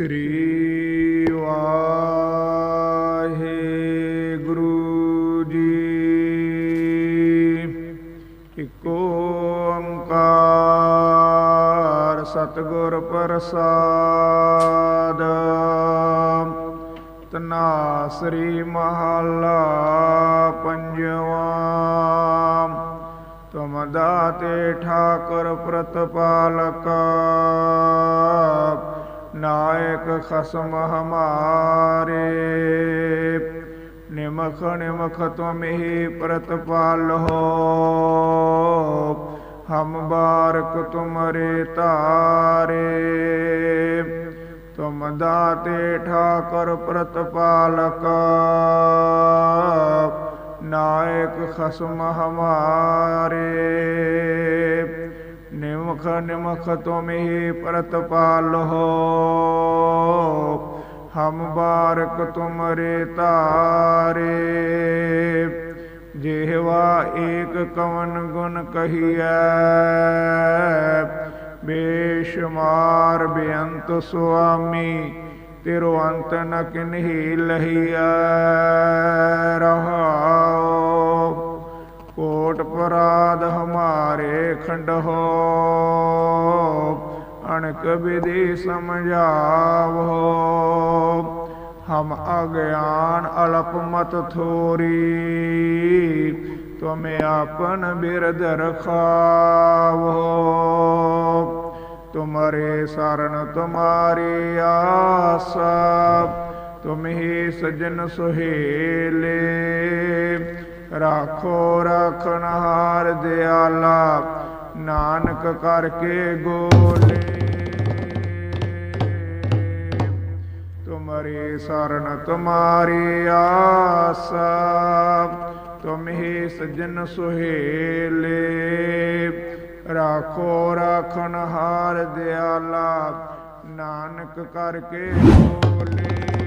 ਸ੍ਰੀ ਵਾਹਿਗੁਰੂ ਜੀ। ਇਕ ਓੰਕਾਰ ਸਤਿਗੁਰ ਪ੍ਰਸਾਦ। ਤਨਾਸਰੀ ਮਹੱਲਾ ਪੰਜਵਾਂ। ਤੁਮ ਦਾਤੇ ਠਾਕੁਰ ਪ੍ਰਤਪਾਲਕ। ਨਾਇਕ ਖਸਮ ਹਮਾਰੇ। ਨਿਮਖ ਨਿਮਖ ਤੁਮਹੀ ਪ੍ਰਤਪਾਲ ਹੋ। ਹਮ ਬਾਰਕ ਤੁਮਰੇ ਤਾਰੇ। ਤੁਮ ਦਾਤੇ ਠਾਕਰ ਪ੍ਰਤਪਾਲਕ। ਨਾਇਕ ਖਸਮ ਹਮਾਰੇ। ਨਿਮਖ ਨਿਮਖ ਤੁਮਹੀ ਪ੍ਰਤਪਾਲ ਹੋ ਹਮ ਬਾਰਕ ਤੁਮਰੇ ਤਾਰੇ। ਜਿਹਵਾ ਏਕ ਕਵਨ ਗੁਣ ਕਹੀਐ ਬੇਸ਼ਮਾਰ ਬੇਅੰਤ ਸੁਆਮੀ ਤੇਰੋ ਅੰਤ ਨ ਕਿਨਹੀ ਲਹੀਐ। ਰਹਾਉ ਕੋਟ ਪਰਾਧ ਹਮਾਰੇ ਖੰਡ ਹੋ ਅਣਕ ਵਿਧੀ ਸਮਝਾਵੋ ਹਮ ਅਗਿਆਨ ਅਲਪ ਮਤ ਥੋਰੀ। ਤੁਮ ਆਪਨ ਬਿਰਧ ਰਖਾਵੋ ਤੁਮਰੇ ਸਰਣ ਤੁਮਾਰੀ ਆਸਾ। ਤੁਮ ਹੀ ਸਜਨ ਸੁਹੇਲੇ। ਰਾਖੋ ਰਖਨਹਾਰ ਦਿਆਲਾ, ਨਾਨਕ ਕਰਕੇ ਗੋਲੇ। ਤੁਮਰੀ ਸਰਣ ਤੁਮਾਰੀ ਆਸਾ, ਤੁਮ ਹੀ ਸਜਨ ਸੁਹੇਲੇ। ਰਾਖੋ ਰਖਨਹਾਰ ਦਿਆਲਾ, ਨਾਨਕ ਕਰਕੇ ਗੋਲੇ।